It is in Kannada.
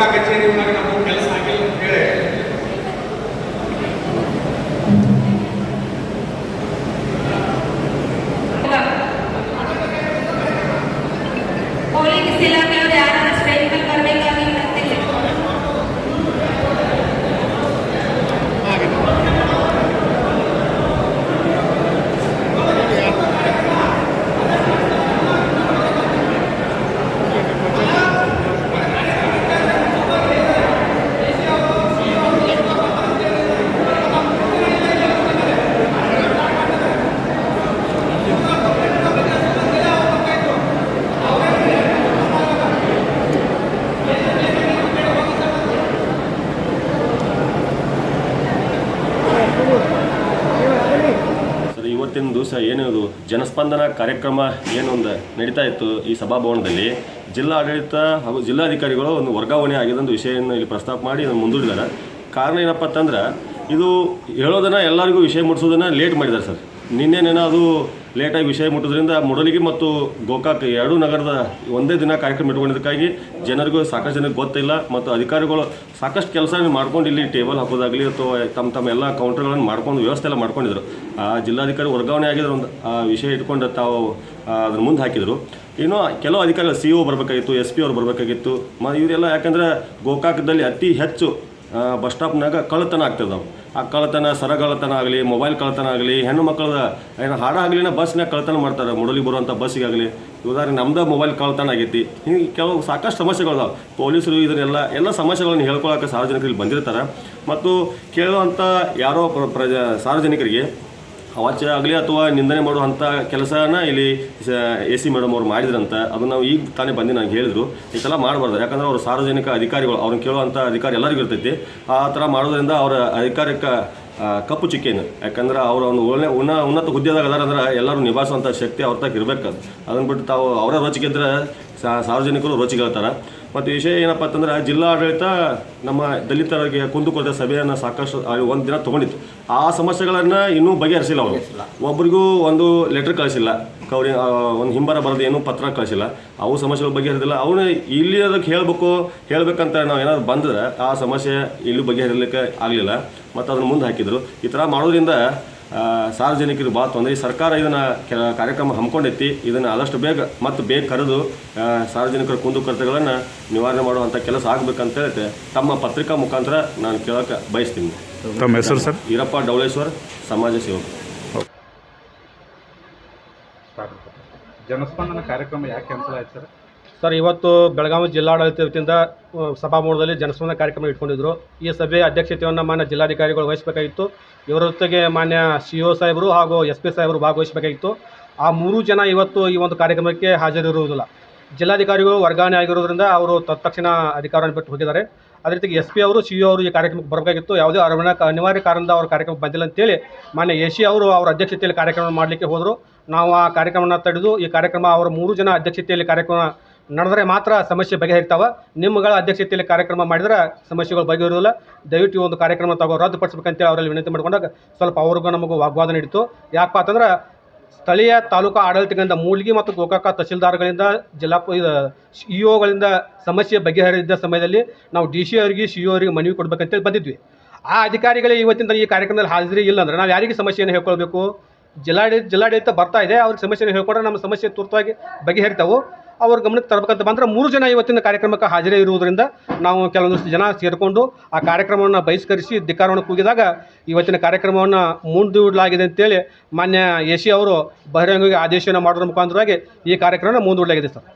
ತಾಲೂಕಾ ಕಚೇರಿ ಒಳಗೆ ನಮ್ಮ ಇವತ್ತಿನ ದಿವಸ ಏನಿದು ಜನಸ್ಪಂದನ ಕಾರ್ಯಕ್ರಮ ಏನೊಂದು ನಡೀತಾ ಇತ್ತು ಈ ಸಭಾಭವನದಲ್ಲಿ ಜಿಲ್ಲಾ ಆಡಳಿತ ಹಾಗೂ ಜಿಲ್ಲಾಧಿಕಾರಿಗಳು ಒಂದು ವರ್ಗಾವಣೆ ಆಗಿದಂಥ ವಿಷಯವನ್ನು ಇಲ್ಲಿ ಪ್ರಸ್ತಾಪ ಮಾಡಿ ಇದನ್ನು ಮುಂದೂಡಿದ್ದಾರೆ. ಕಾರಣ ಏನಪ್ಪ ಅಂತಂದ್ರೆ, ಇದು ಹೇಳೋದನ್ನು ಎಲ್ಲರಿಗೂ ವಿಷಯ ಮುಡಿಸೋದನ್ನು ಲೇಟ್ ಮಾಡಿದ್ದಾರೆ ಸರ್. ನಿನ್ನೆನೇನೋ ಅದು ಲೇಟಾಗಿ ವಿಷಯ ಮುಟ್ಟೋದ್ರಿಂದ ಮುಡಲಿಗಿ ಮತ್ತು ಗೋಕಾಕ್ ಎರಡೂ ನಗರದ ಒಂದೇ ದಿನ ಕಾರ್ಯಕ್ರಮ ಇಟ್ಕೊಂಡಿದ್ದಕ್ಕಾಗಿ ಜನರಿಗೂ ಸಾಕಷ್ಟು ಜನಕ್ಕೆ ಗೊತ್ತಿಲ್ಲ ಮತ್ತು ಅಧಿಕಾರಿಗಳು ಸಾಕಷ್ಟು ಕೆಲಸ ಮಾಡ್ಕೊಂಡು ಇಲ್ಲಿ ಟೇಬಲ್ ಹಾಕೋದಾಗಲಿ ಅಥವಾ ತಮ್ಮ ತಮ್ಮ ಎಲ್ಲ ಕೌಂಟರ್ಗಳನ್ನು ಮಾಡ್ಕೊಂಡು ವ್ಯವಸ್ಥೆ ಎಲ್ಲ ಮಾಡ್ಕೊಂಡಿದ್ರು ಆ, ಜಿಲ್ಲಾಧಿಕಾರಿ ವರ್ಗಾವಣೆ ಆಗಿದ್ರು ಒಂದು, ಆ, ವಿಷಯ ಇಟ್ಕೊಂಡು ತಾವು ಅದನ್ನು ಮುಂದೆ ಹಾಕಿದರು. ಇನ್ನು ಕೆಲವು ಅಧಿಕಾರಿಗಳು ಸಿ ಒ ಬರಬೇಕಾಗಿತ್ತು, ಎಸ್ ಪಿ ಅವ್ರು ಬರಬೇಕಾಗಿತ್ತು, ಮ, ಇವರೆಲ್ಲ ಯಾಕಂದ್ರೆ ಗೋಕಾಕದಲ್ಲಿ ಅತಿ ಹೆಚ್ಚು ಬಸ್ ಸ್ಟಾಪ್ನಾಗ ಕಳ್ಳತನ ಆಗ್ತಿದ್ದಾವೆ ಆ ಕಳ್ಳತನ, ಸರಗಳ್ಳತನ ಆಗಲಿ ಮೊಬೈಲ್ ಕಳ್ಳತನ ಆಗಲಿ, ಹೆಣ್ಣು ಮಕ್ಕಳದ, ಏನು ಹಾಡಾಗಲಿನ ಬಸ್ನಾಗ ಕಳ್ಳತನ ಮಾಡ್ತಾರೆ, ಮುಡಲಿ ಬರುವಂಥ ಬಸ್ಸಿಗಾಗಲಿ. ಉದಾಹರಣೆ ನಮ್ದು ಮೊಬೈಲ್ ಕಳ್ಳತನ ಆಗೈತಿ. ಹಿಂಗೆ ಕೆಲವು ಸಾಕಷ್ಟು ಸಮಸ್ಯೆಗಳಿದಾವೆ ಪೊಲೀಸರು ಇದನ್ನೆಲ್ಲ, ಎಲ್ಲ ಸಮಸ್ಯೆಗಳನ್ನು ಹೇಳ್ಕೊಳಕ್ಕೆ ಸಾರ್ವಜನಿಕರಿಗೆ ಬಂದಿರ್ತಾರೆ. ಮತ್ತು ಕೇಳುವಂಥ ಯಾರೋ ಪ್ರ- ಪ್ರಜ, ಸಾರ್ವಜನಿಕರಿಗೆ ಅವಾಚ್ಯ ಆಗಲಿ ಅಥವಾ ನಿಂದನೆ ಮಾಡುವಂಥ ಕೆಲಸನ ಇಲ್ಲಿ ಎ ಸಿ ಮೇಡಮ್ ಅವ್ರು ಮಾಡಿದ್ರಂತ ಅದು ನಾವು ಈಗ ತಾನೇ ಬಂದು ನನಗೆ ಹೇಳಿದ್ರು. ಈ ಥರ ಮಾಡಬಾರ್ದು, ಯಾಕಂದ್ರೆ ಅವರು ಸಾರ್ವಜನಿಕ ಅಧಿಕಾರಿಗಳು, ಅವ್ರನ್ನ ಕೇಳುವಂಥ ಅಧಿಕಾರಿ ಎಲ್ಲರಿಗೂ ಇರ್ತೈತಿ. ಆ ಥರ ಮಾಡೋದ್ರಿಂದ ಅವರ ಅಧಿಕಾರಕ್ಕೆ ಕಪ್ಪು ಚಿಕ್ಕೇನು. ಯಾಕಂದ್ರೆ ಅವರು ಒಂದು ಒಳ್ಳೆ ಉನ್ನ, ಉನ್ನತ ಹುದ್ದೆದಾಗ ಅದಾರಂದ್ರೆ ಎಲ್ಲರೂ ನಿಭಾಯಿಸುವಂಥ ಶಕ್ತಿ ಅವ್ರ ತಕ್ಕ ಇರಬೇಕು. ಅದನ್ನು ಬಿಟ್ಟು ತಾವು ಅವರ ರೋಚಿಗೆದ್ರೆ ಸಾರ್ವಜನಿಕರು ರೋಚಿಗೆಳ್ತಾರೆ ಮತ್ತು ವಿಷಯ ಏನಪ್ಪ ಅಂತಂದ್ರೆ ಜಿಲ್ಲಾ ಆಡಳಿತ ನಮ್ಮ ದಲಿತರಿಗೆ ಕುಂದುಕೊರತೆ ಸಭೆಯನ್ನು ಸಾಕಷ್ಟು ಒಂದು ದಿನ ತೊಗೊಂಡಿತ್ತು. ಆ ಸಮಸ್ಯೆಗಳನ್ನು ಇನ್ನೂ ಬಗೆಹರಿಸಿಲ್ಲ ಅವರು. ಒಬ್ಬರಿಗೂ ಒಂದು ಲೆಟರ್ ಕಳಿಸಿಲ್ಲ. ಅವ್ರಿಗೆ ಒಂದು ಹಿಂಬರ ಬರೆದು ಏನೂ ಪತ್ರ ಕಳಿಸಿಲ್ಲ. ಅವು ಸಮಸ್ಯೆಗಳು ಬಗೆಹರಿದಿಲ್ಲ. ಅವನು ಇಲ್ಲಿ ಅದಕ್ಕೆ ಹೇಳಬೇಕು ಹೇಳಬೇಕಂತ ನಾವು ಏನಾದ್ರು ಬಂದರೆ ಆ ಸಮಸ್ಯೆ ಇಲ್ಲಿ ಬಗೆಹರಿಲಿಕ್ಕೆ ಆಗಲಿಲ್ಲ. ಮತ್ತು ಅದನ್ನು ಮುಂದೆ ಹಾಕಿದರು. ಈ ಥರ ಮಾಡೋದ್ರಿಂದ ಸಾರ್ವಜನಿಕರಿಗೆ ಭಾಳ ತೊಂದರೆ ಈ ಸರ್ಕಾರ ಇದನ್ನು ಕೆಲ ಕಾರ್ಯಕ್ರಮ ಹಮ್ಮಿಕೊಂಡೈತಿ. ಇದನ್ನು ಆದಷ್ಟು ಬೇಗ ಮತ್ತು ಬೇಗ ಕರೆದು ಸಾರ್ವಜನಿಕರ ಕುಂದುಕೊರತೆಗಳನ್ನು ನಿವಾರಣೆ ಮಾಡುವಂಥ ಕೆಲಸ ಆಗಬೇಕಂತ ಹೇಳಿ ತಮ್ಮ ಪತ್ರಿಕಾ ಮುಖಾಂತರ ನಾನು ಕೇಳೋಕ್ಕೆ ಬಯಸ್ತೀನಿ. ತಮ್ಮ ಹೆಸರು ಸರ್? ಈರಪ್ಪ ಡೌಳೇಶ್ವರ್ ಸಮಾಜ ಸೇವಕ. ಜನಸ್ಪಂದನ ಕಾರ್ಯಕ್ರಮ ಯಾಕೆ ಕ್ಯಾನ್ಸಲ್ ಆಯ್ತು ಸರ್? ಸರ್, ಇವತ್ತು ಬೆಳಗಾವಿ ಜಿಲ್ಲಾಡಳಿತ ವತಿಯಿಂದ ಸಭಾಭವನದಲ್ಲಿ ಜನಸ್ಪಂದನ ಕಾರ್ಯಕ್ರಮ ಇಟ್ಕೊಂಡಿದ್ರು. ಈ ಸಭೆಯ ಅಧ್ಯಕ್ಷತೆಯನ್ನು ಮಾನ್ಯ ಜಿಲ್ಲಾಧಿಕಾರಿಗಳು ವಹಿಸಬೇಕಾಗಿತ್ತು. ಇವರ ಜೊತೆಗೆ ಮಾನ್ಯ ಸಿ ಒ ಸಾಹೇಬರು ಹಾಗೂ ಎಸ್ ಪಿ ಸಾಹೇಬರು ಭಾಗವಹಿಸಬೇಕಾಗಿತ್ತು. ಆ ಮೂರು ಜನ ಇವತ್ತು ಈ ಒಂದು ಕಾರ್ಯಕ್ರಮಕ್ಕೆ ಹಾಜರಿರುವುದಿಲ್ಲ. ಜಿಲ್ಲಾಧಿಕಾರಿಗಳು ವರ್ಗಾವಣೆ ಆಗಿರೋದ್ರಿಂದ ಅವರು ತತ್ಕ್ಷಣ ಅಧಿಕಾರವನ್ನು ಬಿಟ್ಟು ಹೋಗಿದ್ದಾರೆ. ಅದೇ ರೀತಿ ಎಸ್ ಪಿ ಅವರು, ಸಿ ಇ ಅವರು ಈ ಕಾರ್ಯಕ್ರಮಕ್ಕೆ ಬರಬೇಕಾಗಿತ್ತು. ಯಾವುದೇ ಅರವಣ ಅನಿವಾರ್ಯ ಕಾರಣದ ಅವ್ರ ಕಾರ್ಯಕ್ರಮ ಬಂದಿಲ್ಲ ಅಂತೇಳಿ ಮಾನ್ಯ ಎ ಸಿ ಅವರು ಅವರ ಅಧ್ಯಕ್ಷತೆಯಲ್ಲಿ ಕಾರ್ಯಕ್ರಮ ಮಾಡಲಿಕ್ಕೆ ಹೋದರು. ನಾವು ಆ ಕಾರ್ಯಕ್ರಮವನ್ನು ತಡೆದು ಈ ಕಾರ್ಯಕ್ರಮ ಅವರ ಮೂರು ಜನ ಅಧ್ಯಕ್ಷತೆಯಲ್ಲಿ ಕಾರ್ಯಕ್ರಮ ನಡೆದರೆ ಮಾತ್ರ ಸಮಸ್ಯೆ ಬಗೆಹರಿತಾವ. ನಿಮ್ಮಗಳ ಅಧ್ಯಕ್ಷತೆಯಲ್ಲಿ ಕಾರ್ಯಕ್ರಮ ಮಾಡಿದ್ರೆ ಸಮಸ್ಯೆಗಳು ಬಗೆಹರಿಯೋದಿಲ್ಲ ದಯವಿಟ್ಟು ಒಂದು ಕಾರ್ಯಕ್ರಮ ತಗೋ ರದ್ದುಪಡಿಸ್ಬೇಕಂತೇಳಿ ಅವರಲ್ಲಿ ವಿನಂತಿ ಮಾಡಿಕೊಂಡಾಗ ಸ್ವಲ್ಪ ಅವ್ರಿಗೂ ನಮಗೂ ವಾಗ್ವಾದ ನೀಡಿತು ಯಾಕಪ್ಪ ಅಂತಂದ್ರೆ ಸ್ಥಳೀಯ ತಾಲೂಕಾ ಆಡಳಿತಗಳಿಂದ ಮೂಲಿಗೆ ಮತ್ತು ಗೋಕಾಕ ತಹಶೀಲ್ದಾರ್ಗಳಿಂದ ಜಿಲ್ಲಾ ಇ ಒಗಳಿಂದ ಸಮಸ್ಯೆ ಬಗೆಹರಿದ ಸಮಯದಲ್ಲಿ ನಾವು ಡಿ ಸಿ ಅವರಿಗೆ ಸಿ ಅವರಿಗೆ ಮನವಿ ಕೊಡ್ಬೇಕಂತೇಳಿ ಬಂದಿದ್ವಿ. ಆ ಅಧಿಕಾರಿಗಳೇ ಇವತ್ತಿನ ಈ ಕಾರ್ಯಕ್ರಮದಲ್ಲಿ ಹಾಜರಿ ಇಲ್ಲ ಅಂದ್ರೆ ನಾವು ಯಾರಿಗೆ ಸಮಸ್ಯೆಯನ್ನು ಹೇಳ್ಕೊಳ್ಬೇಕು? ಜಿಲ್ಲಾಡಳಿತ ಜಿಲ್ಲಾಡಳಿತ ಬರ್ತಾ ಇದೆ. ಅವ್ರಿಗೆ ಸಮಸ್ಯೆಯನ್ನು ಹೇಳ್ಕೊಂಡ್ರೆ ನಮ್ಮ ಸಮಸ್ಯೆ ತುರ್ತಾಗಿ ಬಗೆಹರಿತಾವು. ಅವ್ರ ಗಮನಕ್ಕೆ ತರಬೇಕಂತ ಬಂದ್ರೆ ಮೂರು ಜನ ಇವತ್ತಿನ ಕಾರ್ಯಕ್ರಮಕ್ಕೆ ಹಾಜರೇ ಇರುವುದರಿಂದ ನಾವು ಕೆಲವೊಂದಷ್ಟು ಜನ ಸೇರಿಕೊಂಡು ಆ ಕಾರ್ಯಕ್ರಮವನ್ನು ಬಹಿಷ್ಕರಿಸಿ ಧಿಕ್ಕಾರವನ್ನು ಕೂಗಿದಾಗ ಇವತ್ತಿನ ಕಾರ್ಯಕ್ರಮವನ್ನು ಮುಂದೂಡಲಾಗಿದೆ ಅಂತೇಳಿ ಮಾನ್ಯ ಎ ಸಿ ಅವರು ಬಹಿರಂಗವಾಗಿ ಆದೇಶವನ್ನು ಮಾಡೋದ್ರ ಮುಖಾಂತರವಾಗಿ ಈ ಕಾರ್ಯಕ್ರಮ ಮುಂದೂಡಲಾಗಿದೆ ಸರ್.